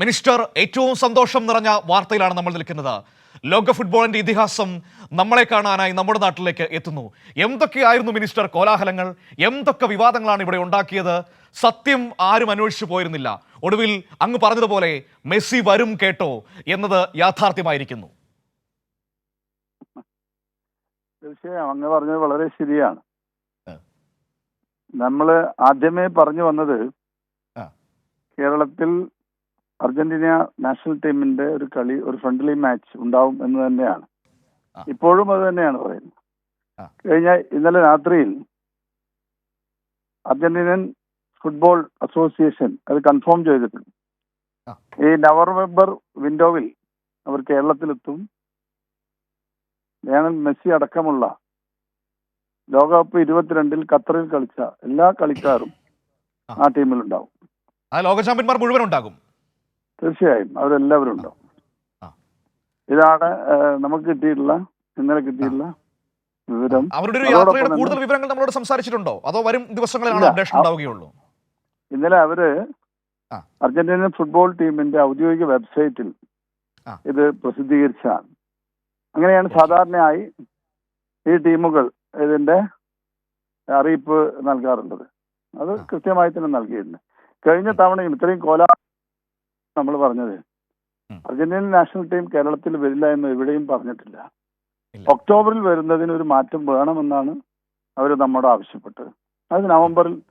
Minister ഏറ്റവും സന്തോഷം നിറഞ്ഞ വാർത്തയിലാണ് നമ്മൾ നിൽക്കുന്നത്. ലോക ഫുട്ബോളിന്റെ ഇതിഹാസം നമ്മളെ കാണാനായി നമ്മുടെ നാട്ടിലേക്ക് എത്തുന്നു. എന്തൊക്കെയായിരുന്നു മിനിസ്റ്റർ കോലാഹലങ്ങൾ? എന്തൊക്കെ വിവാദങ്ങളാണ് ഇവിടെ ഉണ്ടാക്കിയത്? സത്യം ആരും അന്വേഷിച്ചു പോയിരുന്നില്ല. ഒടുവിൽ അങ്ങ് പറഞ്ഞതുപോലെ മെസ്സി വരും കേട്ടോ എന്നത് യാഥാർത്ഥ്യമായിരിക്കുന്നു. തീർച്ചയായും അങ്ങ് പറഞ്ഞത് വളരെ ശരിയാണ്. നമ്മൾ നമ്മൾ ആദ്യമേ പറഞ്ഞു വന്നത് കേരളത്തിൽ അർജന്റീന നാഷണൽ ടീമിന്റെ ഒരു കളി ഒരു ഫ്രണ്ട്ലി മാച്ച് ഉണ്ടാവും എന്ന് തന്നെയാണ്. ഇപ്പോഴും അത് തന്നെയാണ് പറയുന്നത്. കഴിഞ്ഞ ഇന്നലെ രാത്രിയിൽ അർജന്റീനൻ ഫുട്ബോൾ അസോസിയേഷൻ അത് കൺഫേം ചെയ്തിട്ടുണ്ട്. ഈ നവംബർ വിൻഡോവിൽ അവർ കേരളത്തിലെത്തും. ലയണൽ മെസ്സി അടക്കമുള്ള ലോകകപ്പ് ഇരുപത്തിരണ്ടിൽ ഖത്തറിൽ കളിച്ച എല്ലാ കളിക്കാരും ആ. ടീമിലുണ്ടാവും ആ ലോക ചാമ്പ്യന്മാർ മുഴുവൻ ഉണ്ടാകും. തീർച്ചയായും. അവരെല്ലാവരും ഉണ്ടോ? ഇതാണ് നമുക്ക് കിട്ടിയിട്ടുള്ള ഇന്നലെ കിട്ടിയിട്ടുള്ള വിവരം. അവരുടെ ഒരു യാത്രയുടെ കൂടുതൽ വിവരങ്ങൾ നമ്മളോട് സംസാരിച്ചിട്ടുണ്ടോ? അതോ വരും ദിവസങ്ങളിലാണ്. അപ്ഡേഷൻ ഉണ്ടാവുകയുള്ളൂ? ഇന്നലെ അവർ അർജന്റീന ഫുട്ബോൾ ടീമിന്റെ ഔദ്യോഗിക വെബ്സൈറ്റിൽ ഇത് പ്രസിദ്ധീകരിച്ചാണ് അങ്ങനെയാണ് സാധാരണയായി ഈ ടീമുകൾ ഇതിന്റെ അറിയിപ്പ് നൽകാറുള്ളത്. അത് കൃത്യമായി തന്നെ നൽകിയിട്ടുണ്ട്. കഴിഞ്ഞ തവണയും ഇത്രയും കോല നമ്മൾ പറഞ്ഞത്. അർജന്റീന നാഷണൽ ടീം കേരളത്തിൽ വരില്ല എന്ന് എവിടെയും പറഞ്ഞിട്ടില്ല. ഒക്ടോബറിൽ വരുന്നതിന് ഒരു മാറ്റം വേണമെന്നാണ് അവർ നമ്മോട് ആവശ്യപ്പെട്ടത്. അത് നവംബറിൽ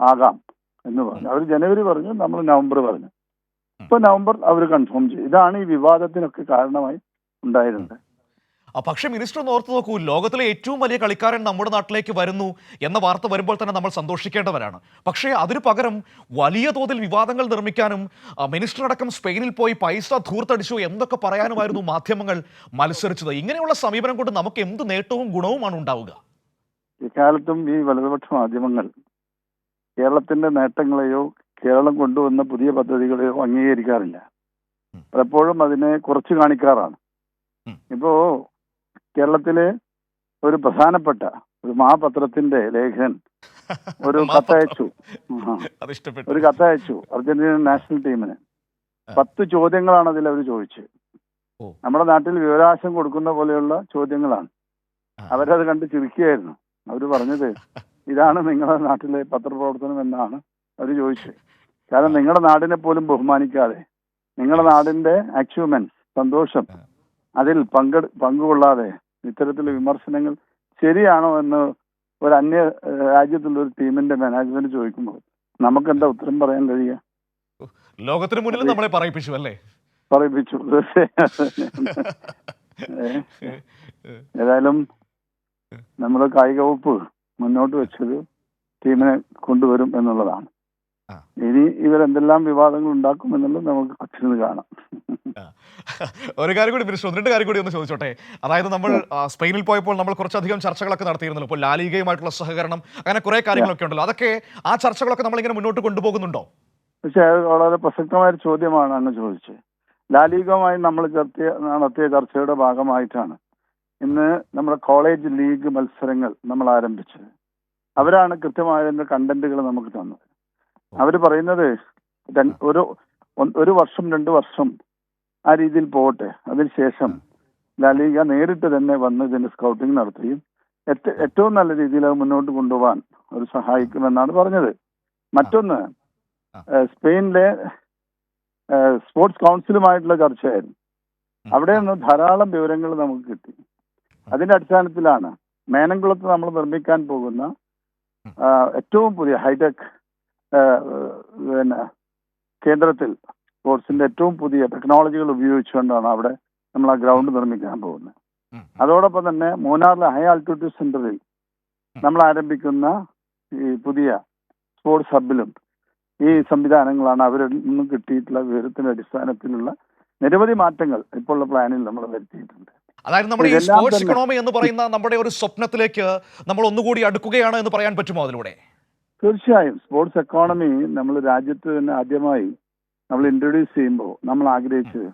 ആകാം എന്ന് പറഞ്ഞു. അവർ ജനുവരി പറഞ്ഞു നമ്മൾ നവംബർ പറഞ്ഞു. ഇപ്പൊ നവംബർ അവർ കൺഫേം ചെയ്തു. ഇതാണ് ഈ വിവാദത്തിനൊക്കെ കാരണമായി ഉണ്ടായിരുന്നത്. പക്ഷേ മിനിസ്റ്റർ ഒന്ന് ഓർത്ത് നോക്കൂ ലോകത്തിലെ ഏറ്റവും വലിയ കളിക്കാരൻ നമ്മുടെ നാട്ടിലേക്ക് വരുന്നു എന്ന വാർത്ത വരുമ്പോൾ തന്നെ നമ്മൾ സന്തോഷിക്കേണ്ടവരാണ്. പക്ഷേ അതിനു പകരം വലിയ തോതിൽ വിവാദങ്ങൾ നിർമ്മിക്കാനും മിനിസ്റ്റർ അടക്കം സ്പെയിനിൽ പോയി പൈസ ധൂർത്തടിച്ചു എന്തൊക്കെ പറയാനുമായിരുന്നു മാധ്യമങ്ങൾ മത്സരിച്ചത്. ഇങ്ങനെയുള്ള സമീപനം കൊണ്ട് നമുക്ക് എന്ത് നേട്ടവും ഗുണവുമാണ് ഉണ്ടാവുക? ഇക്കാലത്തും ഈ വലതുപക്ഷ മാധ്യമങ്ങൾ കേരളത്തിന്റെ നേട്ടങ്ങളെയോ കേരളം കൊണ്ടുവന്ന പുതിയ പദ്ധതികളെയോ അംഗീകരിക്കാറില്ല. പലപ്പോഴും അതിനെ കുറച്ച് കാണിക്കാറാണ്. ഇപ്പോ കേരളത്തിലെ ഒരു പ്രധാനപ്പെട്ട ഒരു മഹാപത്രത്തിന്റെ ലേഖകൻ ഒരു കത്തയച്ചു. ഒരു കത്തയച്ചു അർജന്റീന നാഷണൽ ടീമിന്. പത്ത് ചോദ്യങ്ങളാണ് അതിൽ അവർ ചോദിച്ചത്. നമ്മുടെ നാട്ടിൽ വിവരാശം കൊടുക്കുന്ന പോലെയുള്ള ചോദ്യങ്ങളാണ്. അവരത് കണ്ട് ചിരിക്കുകയായിരുന്നു. അവർ പറഞ്ഞത് ഇതാണ് നിങ്ങളുടെ നാട്ടിലെ പത്രപ്രവർത്തനം എന്നാണ് അവർ ചോദിച്ചത്. കാരണം നിങ്ങളുടെ നാടിനെ പോലും ബഹുമാനിക്കാതെ നിങ്ങളുടെ നാടിന്റെ അച്ചീവ്മെന്റ് സന്തോഷം അതിൽ പങ്കെടു പങ്കുകൊള്ളാതെ ഇത്തരത്തിലുള്ള വിമർശനങ്ങൾ ശരിയാണോ എന്ന് ഒരു അന്യ രാജ്യത്തുള്ള ഒരു ടീമിന്റെ മാനേജ്മെന്റ് ചോദിക്കുമ്പോൾ നമുക്ക് എന്താ ഉത്തരം പറയാൻ കഴിയുക? ലോകത്തിന് മുന്നിൽ നമ്മളെ പറയിപ്പിച്ചു അല്ലേ? പറയിപ്പിച്ചു. ഏതായാലും നമ്മുടെ കായിക വകുപ്പ് മുന്നോട്ട് വെച്ചത് ടീമിനെ കൊണ്ടുവരും എന്നുള്ളതാണ്. ഇനി ഇവരെന്തെല്ലാം വിവാദങ്ങൾ ഉണ്ടാക്കും എന്നുള്ളത് നമുക്ക് കൊച്ചിന് കാണാം. ഒരു കാര്യം കൂടി മിനിസ്റ്റർ രണ്ട് കാര്യം കൂടി ഒന്ന് ചോദിച്ചോട്ടെ? അതായത് നമ്മൾ സ്പെയിനിൽ പോയപ്പോൾ നമ്മൾ കുറച്ചധികം ചർച്ചകളൊക്കെ നടത്തിയിരുന്നല്ലോ ഇപ്പോൾ ലാലികയുമായിട്ടുള്ള സഹകരണം അങ്ങനെ കുറെ കാര്യങ്ങളൊക്കെ ഉണ്ടല്ലോ. അതൊക്കെ ആ ചർച്ചകളൊക്കെ നമ്മൾ ഇങ്ങനെ മുന്നോട്ട് കൊണ്ടുപോകുന്നുണ്ടോ? പക്ഷേ അത് വളരെ പ്രസക്തമായ ഒരു ചോദ്യമാണ് അങ്ങ് ചോദിച്ചത്. ലാലികമായി നമ്മൾ ചർച്ച നടത്തിയ ചർച്ചയുടെ ഭാഗമായിട്ടാണ് ഇന്ന് നമ്മുടെ കോളേജ് ലീഗ് മത്സരങ്ങൾ നമ്മൾ ആരംഭിച്ചത്. അവരാണ് കൃത്യമായ കണ്ടന്റുകൾ നമുക്ക് തന്നത്. അവർ പറയുന്നത് ഒരു ഒരു വർഷം രണ്ട് വർഷം ആ രീതിയിൽ പോകട്ടെ. അതിനുശേഷം ലാലിക നേരിട്ട് തന്നെ വന്ന് ഇതിന്റെ സ്കൗട്ടിംഗ് നടത്തുകയും ഏറ്റവും നല്ല രീതിയിൽ അത് മുന്നോട്ട് കൊണ്ടുപോകാൻ ഒരു സഹായിക്കുമെന്നാണ് പറഞ്ഞത്. മറ്റൊന്ന് സ്പെയിനിലെ സ്പോർട്സ് കൗൺസിലുമായിട്ടുള്ള ചർച്ചയായിരുന്നു. അവിടെ നിന്ന് ധാരാളം വിവരങ്ങൾ നമുക്ക് കിട്ടി. അതിന്റെ അടിസ്ഥാനത്തിലാണ് മേനംകുളത്ത് നമ്മൾ നിർമ്മിക്കാൻ പോകുന്ന ഏറ്റവും പുതിയ ഹൈടെക് പിന്നെ കേന്ദ്രത്തിൽ സ്പോർട്സിന്റെ ഏറ്റവും പുതിയ ടെക്നോളജികൾ ഉപയോഗിച്ചുകൊണ്ടാണ് അവിടെ നമ്മൾ ആ ഗ്രൗണ്ട് നിർമ്മിക്കാൻ പോകുന്നത്. അതോടൊപ്പം തന്നെ മൂന്നാറിലെ ഹൈ ആൾട്ടിറ്റ്യൂഡ് സെന്ററിൽ നമ്മൾ ആരംഭിക്കുന്ന ഈ പുതിയ സ്പോർട്സ് ഹബിലും ഈ സംവിധാനങ്ങളാണ് അവരിൽ നിന്നും കിട്ടിയിട്ടുള്ള വിവരത്തിന്റെ അടിസ്ഥാനത്തിലുള്ള നിരവധി മാറ്റങ്ങൾ ഇപ്പോൾ ഉള്ള പ്ലാനിൽ നമ്മൾ വരുത്തിയിട്ടുണ്ട്. അതായത് നമ്മുടെ ഈ സ്പോർട്സ് ഇക്കണോമി എന്ന് പറയുന്ന നമ്മുടെ ഒരു സ്വപ്നത്തിലേക്ക് നമ്മൾ ഒന്നുകൂടി അടുക്കുകയാണ് എന്ന് പറയാൻ പറ്റുമോ അതിലൂടെ? തീർച്ചയായും സ്പോർട്സ് എക്കോണമി നമ്മൾ രാജ്യത്ത് തന്നെ ആദ്യമായി നമ്മൾ ഇൻട്രൊഡ്യൂസ് ചെയ്യുമ്പോൾ നമ്മൾ ആഗ്രഹിച്ചത്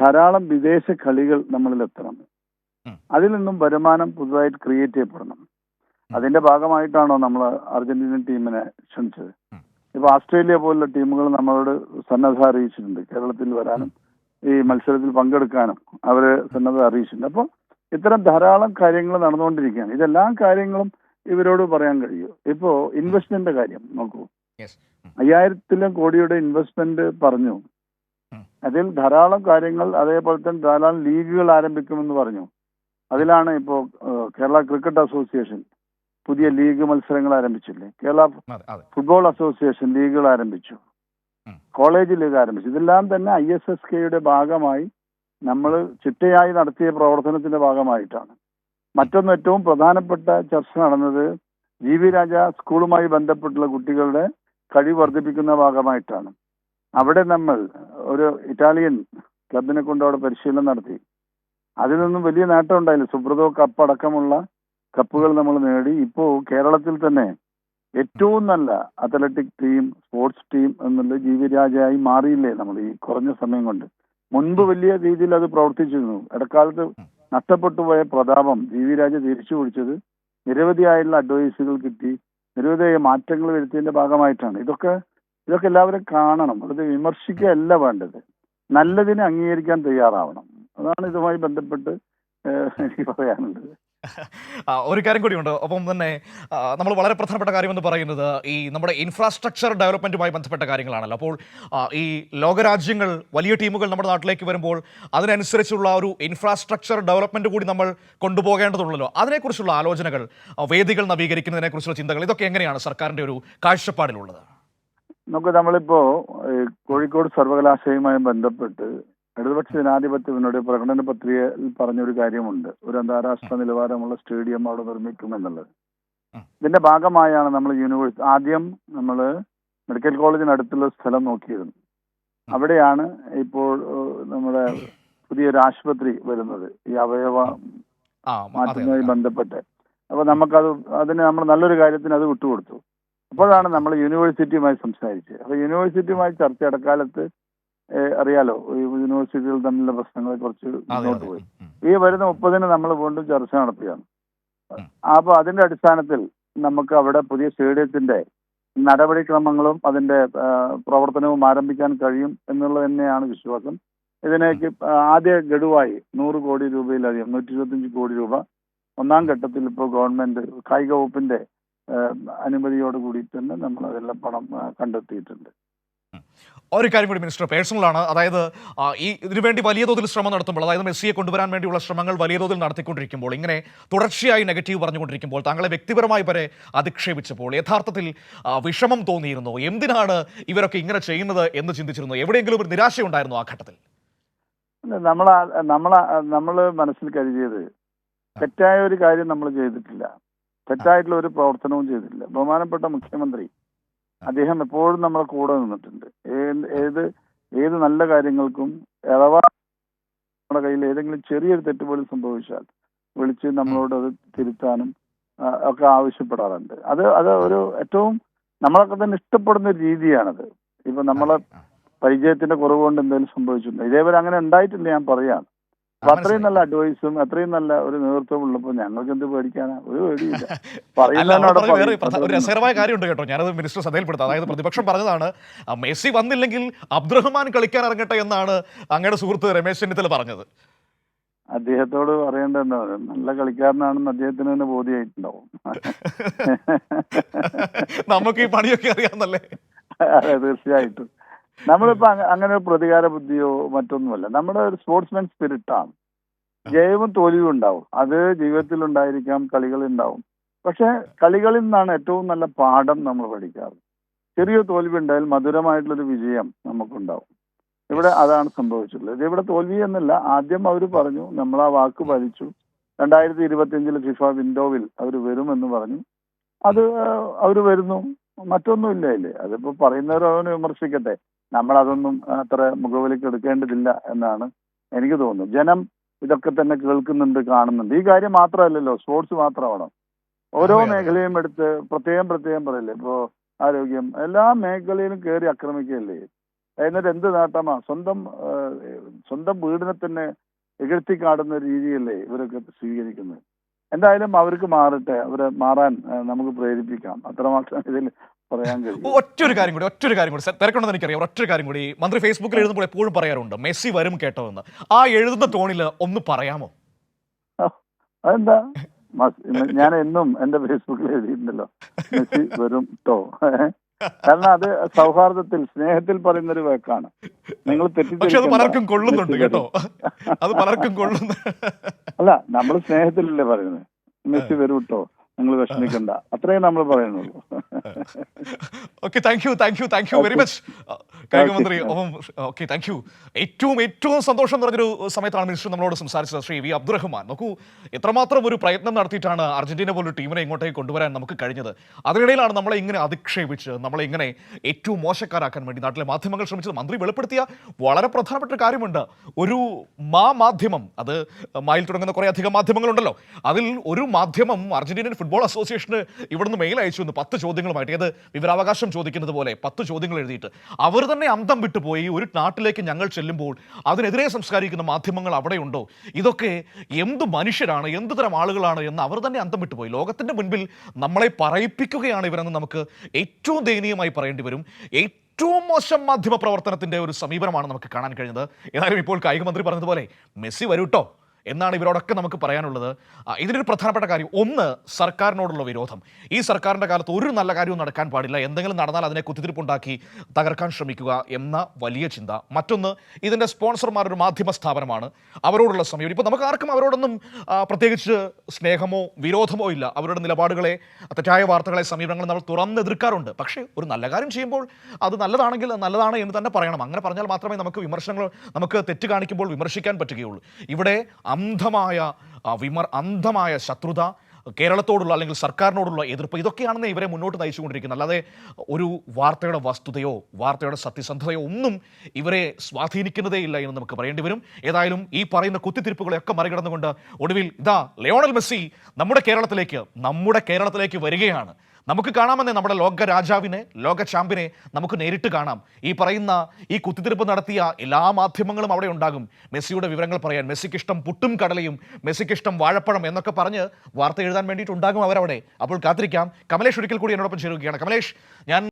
ധാരാളം വിദേശ കളികൾ നമ്മളിൽ എത്തണം. ഉം. അതിൽ നിന്നും വരുമാനം പുതുതായിട്ട് ക്രിയേറ്റ് ചെയ്യപ്പെടണം. അതിന്റെ ഭാഗമായിട്ടാണോ നമ്മൾ അർജന്റീനൻ ടീമിനെ ക്ഷണിച്ചത്. ഇപ്പൊ ഓസ്ട്രേലിയ പോലുള്ള ടീമുകൾ നമ്മളോട് സന്നദ്ധ അറിയിച്ചിട്ടുണ്ട്. കേരളത്തിൽ വരാനും ഈ മത്സരത്തിൽ പങ്കെടുക്കാനും അവർ സന്നദ്ധ അറിയിച്ചിട്ടുണ്ട്. അപ്പോൾ ഇത്തരം ധാരാളം കാര്യങ്ങൾ നടന്നുകൊണ്ടിരിക്കുകയാണ്. ഇതെല്ലാ കാര്യങ്ങളും ഇവരോട് പറയാൻ കഴിയൂ. ഇപ്പോ ഇൻവെസ്റ്റ്മെന്റ് കാര്യം നോക്കൂ. അയ്യായിരത്തിലും കോടിയുടെ ഇൻവെസ്റ്റ്മെന്റ് പറഞ്ഞു. അതിൽ ധാരാളം കാര്യങ്ങൾ അതേപോലെ തന്നെ ധാരാളം ലീഗുകൾ ആരംഭിക്കുമെന്ന് പറഞ്ഞു. അതിലാണ് ഇപ്പോ കേരള ക്രിക്കറ്റ് അസോസിയേഷൻ പുതിയ ലീഗ് മത്സരങ്ങൾ ആരംഭിച്ചില്ലേ? കേരള ഫുട്ബോൾ അസോസിയേഷൻ ലീഗുകൾ ആരംഭിച്ചു. കോളേജ് ലീഗ് ആരംഭിച്ചു. ഇതെല്ലാം തന്നെ ഐ എസ് എസ് കെയുടെ ഭാഗമായി നമ്മൾ ചിട്ടയായി നടത്തിയ പ്രവർത്തനത്തിന്റെ ഭാഗമായിട്ടാണ്. മറ്റൊന്ന് ഏറ്റവും പ്രധാനപ്പെട്ട ചർച്ച നടന്നത് ജി വി രാജ സ്കൂളുമായി ബന്ധപ്പെട്ടുള്ള കുട്ടികളുടെ കഴിവ് വർദ്ധിപ്പിക്കുന്ന ഭാഗമായിട്ടാണ്. അവിടെ നമ്മൾ ഒരു ഇറ്റാലിയൻ ക്ലബിനെ കൊണ്ട് അവിടെ പരിശീലനം നടത്തി. അതിൽ നിന്നും വലിയ നേട്ടം ഉണ്ടായില്ല. സുബ്രതോ കപ്പ് അടക്കമുള്ള കപ്പുകൾ നമ്മൾ നേടി. ഇപ്പോ കേരളത്തിൽ തന്നെ ഏറ്റവും നല്ല അത്ലറ്റിക് ടീം സ്പോർട്സ് ടീം എന്നുള്ള ജി വി രാജയായി മാറിയില്ലേ നമ്മൾ ഈ കുറഞ്ഞ സമയം കൊണ്ട്? മുൻപ് വലിയ രീതിയിൽ അത് പ്രവർത്തിച്ചിരുന്നു. ഇടക്കാലത്ത് നഷ്ടപ്പെട്ടു പോയ പ്രതാപം ജി വി രാജ തിരിച്ചു പിടിച്ചത് നിരവധിയായുള്ള അഡ്വൈസുകൾ കിട്ടി. നിരവധിയായ മാറ്റങ്ങൾ വരുത്തിയതിന്റെ ഭാഗമായിട്ടാണ്. ഇതൊക്കെ ഇതൊക്കെ എല്ലാവരും കാണണം. അത് വിമർശിക്കുകയല്ല വേണ്ടത്. നല്ലതിനെ അംഗീകരിക്കാൻ തയ്യാറാവണം. അതാണ് ഇതുമായി ബന്ധപ്പെട്ട് എനിക്ക് പറയാനുള്ളത്. ഒരു കാര്യം കൂടിയുണ്ട് ഒപ്പം തന്നെ നമ്മൾ വളരെ പ്രധാനപ്പെട്ട കാര്യമെന്ന് പറയുന്നത് ഈ നമ്മുടെ ഇൻഫ്രാസ്ട്രക്ചർ ഡെവലപ്മെന്റുമായി ബന്ധപ്പെട്ട കാര്യങ്ങളാണല്ലോ. അപ്പോൾ ഈ ലോകരാജ്യങ്ങൾ വലിയ ടീമുകൾ നമ്മുടെ നാട്ടിലേക്ക് വരുമ്പോൾ അതിനനുസരിച്ചുള്ള ഒരു ഇൻഫ്രാസ്ട്രക്ചർ ഡെവലപ്മെന്റ് കൂടി നമ്മൾ കൊണ്ടുപോകേണ്ടതുള്ളല്ലോ അതിനെക്കുറിച്ചുള്ള ആലോചനകൾ വേദികൾ നവീകരിക്കുന്നതിനെക്കുറിച്ചുള്ള ചിന്തകൾ ഇതൊക്കെ എങ്ങനെയാണ് സർക്കാരിന്റെ ഒരു കാഴ്ചപ്പാടിലുള്ളത്? നമുക്ക് നമ്മളിപ്പോൾ കോഴിക്കോട് സർവകലാശാലയുമായി ബന്ധപ്പെട്ട് ഇടതുപക്ഷ ജനാധിപത്യത്തിനുടെ പ്രകടന പത്രികയിൽ പറഞ്ഞൊരു കാര്യമുണ്ട്. ഒരു അന്താരാഷ്ട്ര നിലവാരമുള്ള സ്റ്റേഡിയം അവിടെ നിർമ്മിക്കുമെന്നുള്ളത്. എന്നുള്ളത് ഇതിന്റെ ഭാഗമായാണ് നമ്മൾ യൂണിവേഴ്സിറ്റി ആദ്യം നമ്മൾ മെഡിക്കൽ കോളേജിനടുത്തുള്ള സ്ഥലം നോക്കിയിരുന്നു. അവിടെയാണ് ഇപ്പോൾ നമ്മുടെ പുതിയൊരു ആശുപത്രി വരുന്നത്. ഈ അവയവ മാറ്റുന്നതുമായി ബന്ധപ്പെട്ട്. അപ്പൊ നമുക്കത് അതിന് നമ്മൾ നല്ലൊരു കാര്യത്തിന് അത് വിട്ടുകൊടുത്തു. അപ്പോഴാണ് നമ്മൾ യൂണിവേഴ്സിറ്റിയുമായി സംസാരിച്ചത്. അപ്പൊ യൂണിവേഴ്സിറ്റിയുമായി ചർച്ച ഇടക്കാലത്ത് അറിയാലോ യൂണിവേഴ്സിറ്റികൾ തമ്മിലുള്ള പ്രശ്നങ്ങളെ കുറിച്ച് മുന്നോട്ട് പോയി. ഈ വരുന്ന മുപ്പതിന് നമ്മൾ വീണ്ടും ചർച്ച നടത്തുകയാണ്. അപ്പൊ അതിന്റെ അടിസ്ഥാനത്തിൽ നമുക്ക് അവിടെ പുതിയ സ്റ്റേഡിയത്തിന്റെ നടപടിക്രമങ്ങളും അതിന്റെ പ്രവർത്തനവും ആരംഭിക്കാൻ കഴിയും എന്നുള്ളത് തന്നെയാണ് വിശ്വാസം. ഇതിനേക്ക് ആദ്യ ഗഡുവായി നൂറ് കോടി രൂപയിലധികം നൂറ്റി ഇരുപത്തിയഞ്ച് കോടി രൂപ ഒന്നാം ഘട്ടത്തിൽ ഇപ്പോൾ ഗവൺമെന്റ് കായിക വകുപ്പിന്റെ അനുമതിയോട് കൂടി തന്നെ നമ്മൾ അതെല്ലാം പണം കണ്ടെത്തിയിട്ടുണ്ട്. ഒരു കാര്യം കൂടി മിനിസ്റ്റർ പേഴ്സണലാണ് അതായത് ഈ ഇതിനുവേണ്ടി വലിയ തോതിൽ ശ്രമം നടത്തുമ്പോൾ അതായത് മെസ്സിയെ കൊണ്ടുവരാൻ വേണ്ടിയുള്ള ശ്രമങ്ങൾ വലിയ തോതിൽ നടത്തിക്കൊണ്ടിരിക്കുമ്പോൾ ഇങ്ങനെ തുടർച്ചയായി നെഗറ്റീവ് പറഞ്ഞുകൊണ്ടിരിക്കുമ്പോൾ താങ്കളെ വ്യക്തിപരമായി വരെ അധിക്ഷേപിച്ചപ്പോൾ യഥാർത്ഥത്തിൽ വിഷമം തോന്നിയിരുന്നു. എന്തിനാണ് ഇവരൊക്കെ ഇങ്ങനെ ചെയ്യുന്നത് എന്ന് ചിന്തിച്ചിരുന്നു? എവിടെയെങ്കിലും ഒരു നിരാശയുണ്ടായിരുന്നു ആ ഘട്ടത്തിൽ? നമ്മൾ നമ്മൾ നമ്മൾ മനസ്സിൽ കരുതിയത് തെറ്റായ ഒരു കാര്യം നമ്മൾ ചെയ്തിട്ടില്ല. തെറ്റായിട്ടുള്ള ഒരു പ്രവർത്തനവും ചെയ്തിട്ടില്ല. ബഹുമാനപ്പെട്ട മുഖ്യമന്ത്രി അദ്ദേഹം എപ്പോഴും നമ്മളെ കൂടെ നിന്നിട്ടുണ്ട്. ഏത് ഏത് നല്ല കാര്യങ്ങൾക്കും അഥവാ നമ്മുടെ കയ്യിൽ ഏതെങ്കിലും ചെറിയൊരു തെറ്റ് പോലും സംഭവിച്ചാൽ വിളിച്ച് നമ്മളോട് അത് തിരുത്താനും ഒക്കെ ആവശ്യപ്പെടാറുണ്ട്. അത് അത് ഒരു ഏറ്റവും നമ്മളൊക്കെ തന്നെ ഇഷ്ടപ്പെടുന്ന ഒരു രീതിയാണത്. ഇപ്പൊ നമ്മളെ പരിചയത്തിന്റെ കുറവ് കൊണ്ട് എന്തെങ്കിലും സംഭവിച്ചിട്ടുണ്ട്? ഇതേപോലെ അങ്ങനെ ഉണ്ടായിട്ടില്ല ഞാൻ പറയാം. അപ്പൊ അത്രയും നല്ല അഡ്വൈസും അത്രയും നല്ല ഒരു നേതൃത്വം ഉള്ളപ്പോൾ ഞങ്ങൾക്ക് എന്ത് പേടിക്കാനാ? ഒരു പേടിയില്ല ഒരു രസകരമായ കാര്യമുണ്ട് കേട്ടോ. ഞാനത് മിനിസ്റ്റർ ശ്രദ്ധയിൽപ്പെടുത്താം. അതായത് പ്രതിപക്ഷം പറഞ്ഞതാണ് മെസ്സി വന്നില്ലെങ്കിൽ അബ്ദുറഹ്മാൻ കളിക്കാൻ ഇറങ്ങട്ടെ എന്നാണ് അങ്ങയുടെ സുഹൃത്ത് രമേശ് ചെന്നിത്തല പറഞ്ഞത്. അദ്ദേഹത്തോട് പറയേണ്ട എന്താ? പറയുക, നല്ല കളിക്കാരനാണെന്ന് അദ്ദേഹത്തിന് തന്നെ ബോധ്യമായിട്ടുണ്ടാവും നമുക്ക് ഈ പണിയൊക്കെ അറിയാമെന്നല്ലേ അതെ തീർച്ചയായിട്ടും. നമ്മളിപ്പോ അങ്ങ- അങ്ങനെ ഒരു പ്രതികാര ബുദ്ധിയോ മറ്റൊന്നുമല്ല. നമ്മുടെ ഒരു സ്പോർട്സ്മാൻ സ്പിരിറ്റാണ്. ജയവും തോൽവിയും ഉണ്ടാവും. അത് ജീവിതത്തിൽ ഉണ്ടായിരിക്കാം കളികൾ ഉണ്ടാവും പക്ഷെ കളികളിൽ നിന്നാണ് ഏറ്റവും നല്ല പാഠം നമ്മൾ പഠിക്കാറ്. ചെറിയ തോൽവി ഉണ്ടായാൽ മധുരമായിട്ടുള്ളൊരു വിജയം നമുക്കുണ്ടാവും. ഇവിടെ അതാണ് സംഭവിച്ചിട്ടുള്ളത്. ഇവിടെ തോൽവി എന്നല്ല ആദ്യം അവർ പറഞ്ഞു നമ്മൾ ആ വാക്ക് പാലിച്ചു. രണ്ടായിരത്തി ഇരുപത്തിയഞ്ചിലെ ഫിഫ വിൻഡോവിൽ അവർ വരുമെന്ന് പറഞ്ഞു. അത് അവർ വരുന്നു. മറ്റൊന്നും ഇല്ല ഇല്ലേ അതിപ്പോ പറയുന്നവരവന് വിമർശിക്കട്ടെ. നമ്മൾ അതൊന്നും അത്ര മുഖവിലേക്ക് എടുക്കേണ്ടതില്ല എന്നാണ് എനിക്ക് തോന്നുന്നത്. ജനം ഇതൊക്കെ തന്നെ കേൾക്കുന്നുണ്ട് കാണുന്നുണ്ട്. ഈ കാര്യം മാത്രമല്ലല്ലോ സ്പോർട്സ് മാത്രമാണ്? ഓരോ. മേഖലയും എടുത്ത് പ്രത്യേകം പ്രത്യേകം പറയില്ലേ? ഇപ്പോ ആരോഗ്യം എല്ലാ മേഖലയിലും കയറി ആക്രമിക്കുകയല്ലേ? എന്നിട്ട് എന്ത് നേട്ടമാ? സ്വന്തം സ്വന്തം വീടിനെ തന്നെ എകഴ്ത്തി കാടുന്ന രീതിയല്ലേ ഇവരൊക്കെ സ്വീകരിക്കുന്നത്? എന്തായാലും അവർക്ക് മാറട്ടെ അവരെ മാറാൻ നമുക്ക് പ്രേരിപ്പിക്കാം. അത്രമാത്രം ഇതിൽ പറയാൻ കഴിയും. ഒറ്റൊരു കാര്യം കൂടി ഒറ്റൊരു കാര്യം കൂടി. തിരക്കുണ്ടെന്ന് എനിക്കറിയാം. ഒറ്റൊരു കാര്യം കൂടി. മന്ത്രി ഫേസ്ബുക്കിൽ എഴുതുമ്പോൾ എപ്പോഴും പറയാറുണ്ട് മെസ്സി വരും കേട്ടോ എന്ന് ആ എഴുതുന്ന തോണിൽ ഒന്ന് പറയാമോ? അതെന്താ? ഞാൻ എന്നും എന്റെ ഫേസ്ബുക്കിൽ എഴുതിയിട്ടുണ്ടല്ലോ മെസ്സി വരും കേട്ടോ കാരണം അത് സൗഹാർദ്ദത്തിൽ സ്നേഹത്തിൽ പറയുന്ന ഒരു വാക്കാണ്. നിങ്ങൾ പക്ഷെ അത് പലർക്കും കൊള്ളുന്നുണ്ട് കേട്ടോ. അത് പലർക്കും കൊള്ളുന്നു അല്ല നമ്മൾ സ്നേഹത്തിലല്ലേ പറയുന്നത് മെസ്സി വരും ട്ടോ. നിങ്ങൾ വിഷമിക്കണ്ട. അത്രയും നമ്മൾ പറയുന്നുള്ളൂ. Okay thank you thank you thank you very much കായിക മന്ത്രി ഓക്കെ താങ്ക് യു ഏറ്റവും ഏറ്റവും സന്തോഷം നിറഞ്ഞൊരു സമയത്താണ് മിനിസ്റ്റർ നമ്മളോട് സംസാരിച്ചത്. ശ്രീ വി അബ്ദുറഹ്മാൻ നോക്കൂ എത്രമാത്രം ഒരു പ്രയത്നം നടത്തിയിട്ടാണ് അർജന്റീന പോലൊരു ടീമിനെ ഇങ്ങോട്ടേക്ക് കൊണ്ടുവരാൻ നമുക്ക് കഴിഞ്ഞത്. അതിനിടയിലാണ് നമ്മളെ ഇങ്ങനെ അധിക്ഷേപിച്ച് നമ്മളെ ഇങ്ങനെ ഏറ്റവും മോശക്കാരാക്കാൻ വേണ്ടി നാട്ടിലെ മാധ്യമങ്ങൾ ശ്രമിച്ചത്. മന്ത്രി വെളിപ്പെടുത്തിയ വളരെ പ്രധാനപ്പെട്ട ഒരു കാര്യമുണ്ട്. ഒരു മാ മാധ്യമം അത് മായിൽ തുടങ്ങുന്ന കുറേ അധികം മാധ്യമങ്ങളുണ്ടല്ലോ. അതിൽ ഒരു മാധ്യമം അർജന്റീനൻ ഫുട്ബോൾ അസോസിയേഷന് ഇവിടുന്ന് മെയിൽ അയച്ചു എന്ന് പത്ത് ചോദ്യങ്ങളുമായിട്ട്. ഏത്? വിവരാവകാശം ചോദിക്കുന്നത് പോലെ പത്ത് ചോദ്യങ്ങൾ എഴുതിയിട്ട്. അവർ തന്നെ അന്തം വിട്ടുപോയി ഒരു നാട്ടിലേക്ക് ഞങ്ങൾ ചെല്ലുമ്പോൾ അതിനെതിരെ സംസ്കാരിക്കുന്ന മാധ്യമങ്ങൾ അവിടെയുണ്ടോ? ഇതൊക്കെ എന്ത് മനുഷ്യരാണ് എന്ത് തരം ആളുകളാണ് എന്ന് അവർ തന്നെ അന്തം വിട്ടുപോയി ലോകത്തിന്റെ മുൻപിൽ നമ്മളെ പറയിപ്പിക്കുകയാണ് ഇവരെന്ന് നമുക്ക് ഏറ്റവും ദയനീയമായി പറയേണ്ടി വരും. ഏറ്റവും മോശം മാധ്യമ പ്രവർത്തനത്തിന്റെ ഒരു സമീപനമാണ് നമുക്ക് കാണാൻ കഴിഞ്ഞത് ഏതായാലും ഇപ്പോൾ കായിക മന്ത്രി പറഞ്ഞതുപോലെ മെസ്സി വരൂട്ടോ എന്നാണ് ഇവരോടൊക്കെ നമുക്ക് പറയാനുള്ളത്. ഇതിനൊരു പ്രധാനപ്പെട്ട കാര്യം. ഒന്ന് സർക്കാരിനോടുള്ള വിരോധം. ഈ സർക്കാരിന്റെ കാലത്ത് ഒരു നല്ല കാര്യവും നടക്കാൻ പാടില്ല. എന്തെങ്കിലും നടന്നാൽ അതിനെ കുത്തിത്തിരിപ്പുണ്ടാക്കി തകർക്കാൻ ശ്രമിക്കുക എന്ന വലിയ ചിന്ത. മറ്റൊന്ന് ഇതിന്റെ സ്പോൺസർമാർ ഒരു മാധ്യമ സ്ഥാപനമാണ്. അവരോടുള്ള സമയം. ഇപ്പോൾ നമുക്ക് ആർക്കും അവരോടൊന്നും പ്രത്യേകിച്ച് സ്നേഹമോ വിരോധമോ ഇല്ല. അവരുടെ നിലപാടുകളെ തെറ്റായ വാർത്തകളെ സമീപനങ്ങൾ നമ്മൾ തുറന്നെതിർക്കാറുണ്ട് പക്ഷേ ഒരു നല്ല കാര്യം ചെയ്യുമ്പോൾ അത് നല്ലതാണെങ്കിൽ നല്ലതാണ് എന്ന് തന്നെ പറയണം. അങ്ങനെ പറഞ്ഞാൽ മാത്രമേ നമുക്ക് വിമർശനങ്ങൾ നമുക്ക് തെറ്റ് കാണിക്കുമ്പോൾ വിമർശിക്കാൻ പറ്റുകയുള്ളൂ. ഇവിടെ അന്ധമായ വിമർ അന്ധമായ ശത്രുത കേരളത്തോടുള്ള അല്ലെങ്കിൽ സർക്കാരിനോടുള്ള എതിർപ്പ് ഇതൊക്കെയാണെന്ന് ഇവരെ മുന്നോട്ട് നയിച്ചുകൊണ്ടിരിക്കുന്നത്. അല്ലാതെ ഒരു വാർത്തയുടെ വസ്തുതയോ വാർത്തയുടെ സത്യസന്ധതയോ ഒന്നും ഇവരെ സ്വാധീനിക്കുന്നതേ ഇല്ല എന്ന് നമുക്ക് പറയേണ്ടി വരും. ഏതായാലും ഈ പറയുന്ന കുത്തിത്തിരിപ്പുകളെയൊക്കെ മറികടന്നുകൊണ്ട് ഒടുവിൽ ഇതാ ലയോണൽ മെസ്സി നമ്മുടെ കേരളത്തിലേക്ക് നമ്മുടെ കേരളത്തിലേക്ക് വരികയാണ്. നമുക്ക് കാണാമെന്നേ നമ്മുടെ ലോക രാജാവിനെ ലോക ചാമ്പ്യനെ നമുക്ക് നേരിട്ട് കാണാം. ഈ പറയുന്ന ഈ കുത്തിത്തിരിപ്പ് നടത്തിയ എല്ലാ മാധ്യമങ്ങളും അവിടെ ഉണ്ടാകും. മെസ്സിയുടെ വിവരങ്ങൾ പറയാൻ മെസ്സിക്കിഷ്ടം പുട്ടും കടലയും മെസ്സിക്കിഷ്ടം വാഴപ്പഴം എന്നൊക്കെ പറഞ്ഞ് വാർത്ത എഴുതാൻ വേണ്ടിയിട്ടുണ്ടാകും അവരവിടെ. അപ്പോൾ കാത്തിരിക്കാം. കമലേഷ് ഒരിക്കൽ കൂടി എന്നോടൊപ്പം ചേരുകയാണ്. കമലേഷ് ഞാൻ